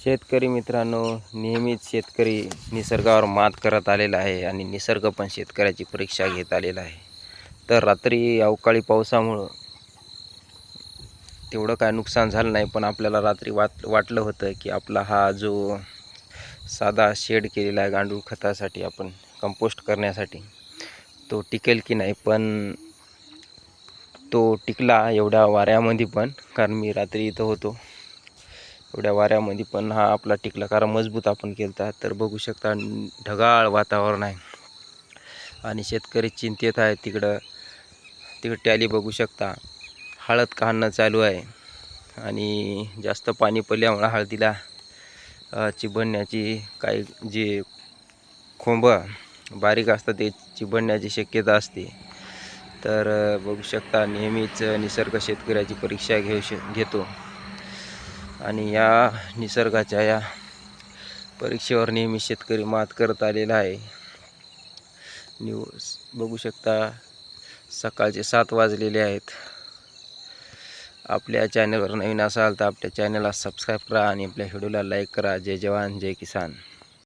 शेतकरी मित्रांनो नेहमीच शेतकरी निसर्गावर मात करत आलेला आहे आणि निसर्ग पण शेतकऱ्याची परीक्षा घेत आलेला आहे. तर रात्री अवकाळी पावसामुळं तेवढं काय नुकसान झालं नाही पण आपल्याला रात्री वाट वाटलं होतं की आपला हा जो साधा शेड केलेला आहे गांडूळ खतासाठी आपण कंपोस्ट करण्यासाठी तो टिकेल की नाही? पण तो टिकला एवढ्या वाऱ्यामध्ये पण कारण मी रात्री इथं होतो. एवढ्या वाऱ्यामध्ये पण हा आपला टिकला कारण मजबूत आपण केलता. तर बघू शकता ढगाळ वातावरण आहे. आणि शेतकरी चिंतेत आहे तिकडं. तिकडं टॅली बघू शकता. हळद काढणं चालू आहे. आणि जास्त पाणी पडल्यामुळं हळदीला चिबडण्याची काही जे खोंब बारीक असतात ते चिबडण्याची शक्यता असते. तर बघू शकता नेहमीच निसर्ग शेतकऱ्याची परीक्षा घेऊ श घेतो. आणि या निसर्गाच्या या परीक्षेवर नेहमी शेतकरी मात करत आलेला आहे. न्यूज बघू शकता सकाळचे सात वाजलेले आहेत. आपल्या चॅनलवर नवीन असाल तर आपल्या चॅनलला सबस्क्राईब करा आणि आपल्या व्हिडिओला लाईक करा. जय जवान जय किसान.